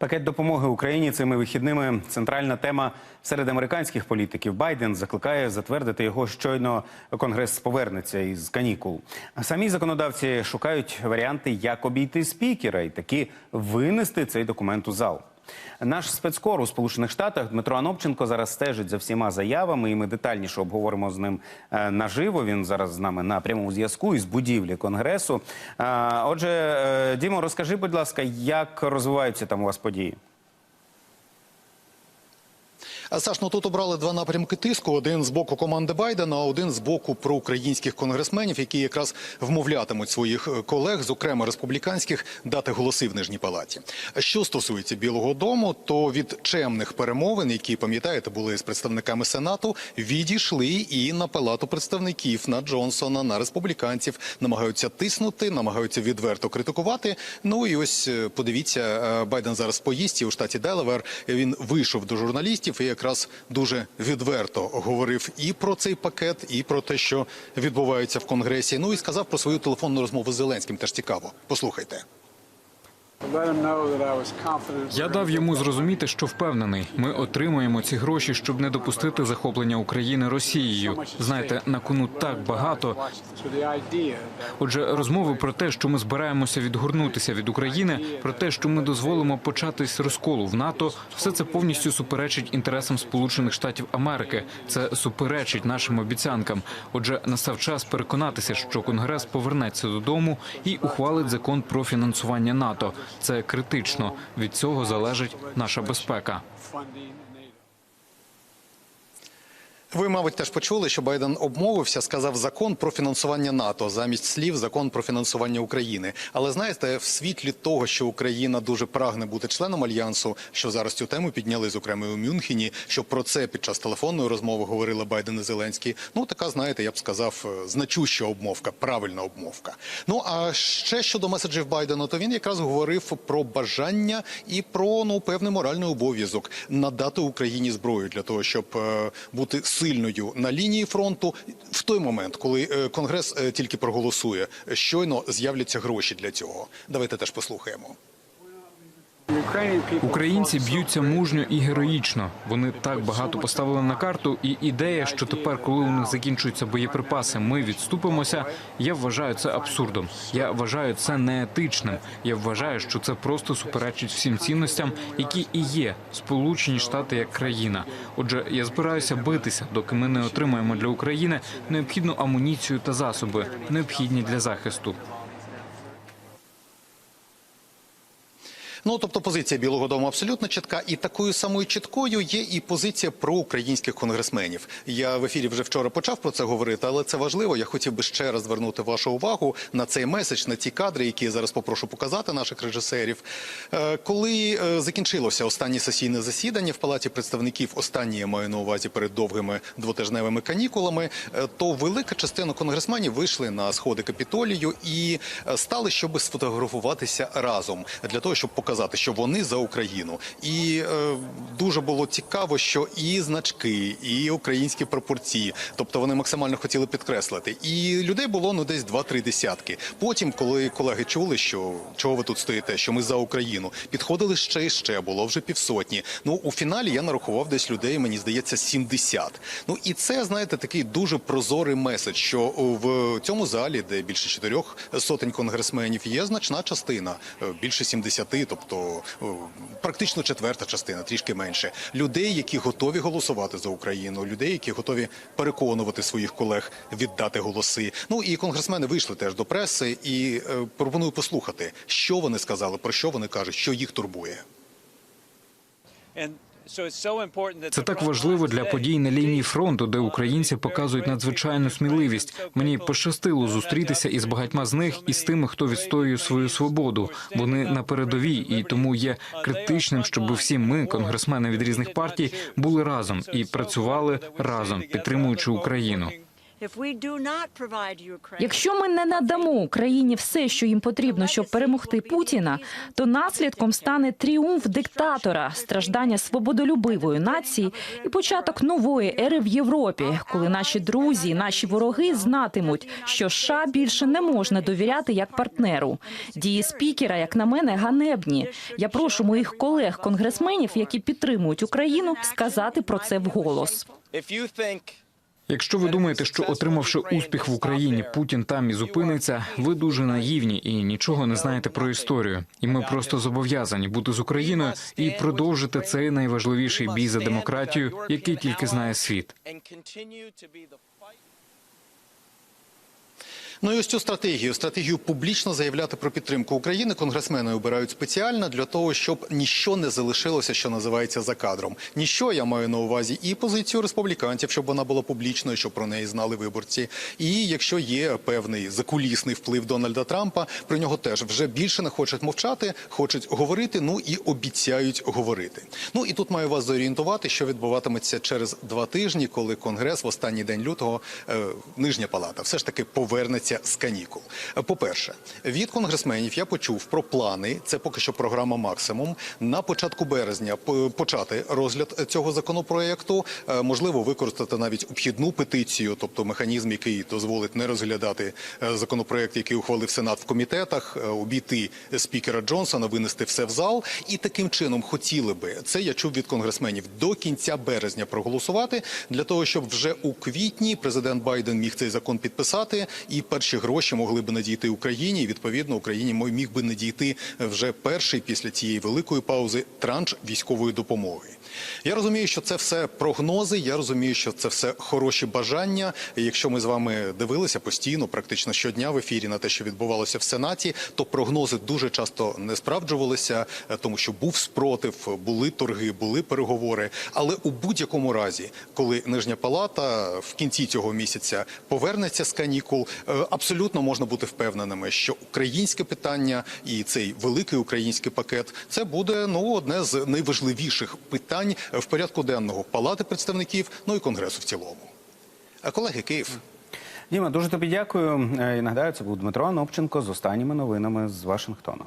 Пакет допомоги Україні цими вихідними центральна тема серед американських політиків. Байден закликає затвердити його щойно конгрес повернеться із канікул. Самі законодавці шукають варіанти, як обійти спікера і таки винести цей документ у зал. Наш спецкор у Сполучених Штатах Дмитро Анопченко зараз стежить за всіма заявами, і ми детальніше обговоримо з ним е, наживо. Він зараз з нами на прямому зв'язку із будівлі конгресу. Е, Отже, е, Дімо, розкажи, будь ласка, як розвиваються там у вас події? Саш, ну тут обрали два напрямки тиску: один з боку команди Байдена, а один з боку проукраїнських конгресменів, які якраз вмовлятимуть своїх е, колег, зокрема республіканських, дати голоси в нижній палаті. Що стосується Білого Дому, то від чемних перемовин, які пам'ятаєте, були з представниками Сенату, відійшли і на палату представників на Джонсона, на республіканців, намагаються тиснути, намагаються відверто критикувати. Ну і ось е, подивіться, е, Байден зараз в поїздці у штаті Делавер. Він вийшов до журналістів і якраз дуже відверто говорив і про цей пакет, і про те, що відбувається в конгресі. Ну і сказав про свою телефонну розмову з Зеленським. Теж цікаво. Послухайте. Я дав йому зрозуміти, що впевнений. Ми отримаємо ці гроші, щоб не допустити захоплення України Росією. Знаєте, на кону так багато. Отже, розмови про те, що ми збираємося відгорнутися від України, про те, що ми дозволимо початись розколу в НАТО, все це повністю суперечить інтересам Сполучених Штатів Америки. Це суперечить нашим обіцянкам. Отже, настав час переконатися, що Конгрес повернеться додому і ухвалить закон про фінансування НАТО. Це критично. Від цього залежить наша безпека. Ви, мабуть, теж почули, що Байден обмовився, сказав закон про фінансування НАТО замість слів закон про фінансування України. Але знаєте, в світлі того, що Україна дуже прагне бути членом альянсу, що зараз цю тему підняли зокрема і у Мюнхені, що про це під час телефонної розмови говорили Байден і Зеленський. Ну така, знаєте, я б сказав, е, значуща обмовка, правильна обмовка. Ну а ще щодо меседжів Байдена, то він якраз говорив про бажання і про ну певний моральний обов'язок надати Україні зброю для того, щоб е, бути сильною на лінії фронту в той момент, коли е, конгрес е, тільки проголосує, щойно з'являться гроші для цього. Давайте теж послухаємо. Українці б'ються мужньо і героїчно. Вони так багато поставили на карту. І ідея, що тепер, коли у них закінчуються боєприпаси, ми відступимося. Я вважаю це абсурдом. Я вважаю це неетичним. Я вважаю, що це просто суперечить всім цінностям, які і є Сполучені Штати як країна. Отже, я збираюся битися, доки ми не отримаємо для України необхідну амуніцію та засоби, необхідні для захисту. Ну тобто позиція Білого Дому абсолютно чітка, і такою самою чіткою є і позиція проукраїнських конгресменів. Я в ефірі вже вчора почав про це говорити, але це важливо. Я хотів би ще раз звернути вашу увагу на цей меседж, на ті кадри, які я зараз попрошу показати наших режисерів. Е, Коли е, закінчилося останнє сесійне засідання в палаті представників, останнє я маю на увазі перед довгими двотижневими канікулами, е, то велика частина конгресменів вийшли на сходи капітолію і стали, щоб сфотографуватися разом для того, щоб показати, що вони за Україну. І е, дуже було цікаво, що і значки, і українські пропорції, тобто вони максимально хотіли підкреслити. І людей було ну десь два-три десятки. Потім, коли колеги чули, що чого ви тут стоїте, що ми за Україну, підходили ще і ще, було вже півсотні. Ну у фіналі я нарахував десь людей, мені здається, 70. Ну і це знаєте такий дуже прозорий меседж, що в цьому залі, де більше чотирьох сотень конгресменів, є значна частина, е, більше 70, тобто е, практично четверта частина, трішки менше людей, які готові голосувати за Україну, людей, які готові переконувати своїх колег віддати голоси. Ну і конгресмени вийшли теж до преси, і е, пропоную послухати, що вони сказали, про що вони кажуть, що їх турбує. Це так важливо для подій на лінії фронту, де українці показують надзвичайну сміливість. Мені пощастило зустрітися із багатьма з них і з тими, хто відстоює свою свободу. Вони на передовій, і тому є критичним, щоб всі ми, конгресмени від різних партій, були разом і працювали разом, підтримуючи Україну. Якщо ми не надамо Україні все, що їм потрібно, щоб перемогти Путіна, то наслідком стане тріумф диктатора, страждання свободолюбивої нації і початок нової ери в Європі, коли наші друзі, наші вороги знатимуть, що США більше не можна довіряти як партнеру. Дії спікера, як на мене, ганебні. Я прошу моїх колег-конгресменів, які підтримують Україну, сказати про це вголос. Якщо ви думаєте, що отримавши успіх в Україні, Путін там і зупиниться, ви дуже наївні і нічого не знаєте про історію. І ми просто зобов'язані бути з Україною і продовжити цей найважливіший бій за демократію, який тільки знає світ. Ну і ось цю стратегію, стратегію публічно заявляти про підтримку України, конгресмени обирають спеціально для того, щоб ніщо не залишилося, що називається за кадром. Ніщо я маю на увазі і позицію республіканців, щоб вона була публічною, щоб про неї знали виборці. І якщо є певний закулісний вплив Дональда Трампа, про нього теж вже більше не хочуть мовчати, хочуть говорити. Ну і обіцяють говорити. Ну і тут маю вас зорієнтувати, що відбуватиметься через два тижні, коли конгрес в останній день лютого е, нижня палата все ж таки повернеться з канікул. По-перше, від конгресменів я почув про плани. Це поки що програма максимум. На початку березня почати розгляд цього законопроекту. Е, Можливо, використати навіть обхідну петицію, тобто механізм, який дозволить не розглядати е, законопроект, який ухвалив Сенат в комітетах, е, обійти спікера Джонсона, винести все в зал. І таким чином хотіли би це. Я чув від конгресменів до кінця березня проголосувати для того, щоб вже у квітні президент Байден міг цей закон підписати, і перші гроші могли би надійти Україні. І відповідно Україні міг би надійти вже перший після цієї великої паузи транш військової допомоги. Я розумію, що це все прогнози. Я розумію, що це все хороші бажання. Якщо ми з вами дивилися постійно, практично щодня в ефірі на те, що відбувалося в Сенаті, то прогнози дуже часто не справджувалися, е, тому що був спротив, були торги, були переговори. Але у будь-якому разі, коли нижня палата в кінці цього місяця повернеться з канікул, е, абсолютно можна бути впевненими, що українське питання і цей великий український пакет це буде ну одне з найважливіших питань в порядку денного палати представників, ну і конгресу в цілому. Колеги, Київ. Діма, дуже тобі дякую. Е, І нагадаю, це був Дмитро Анопченко з останніми новинами з Вашингтона.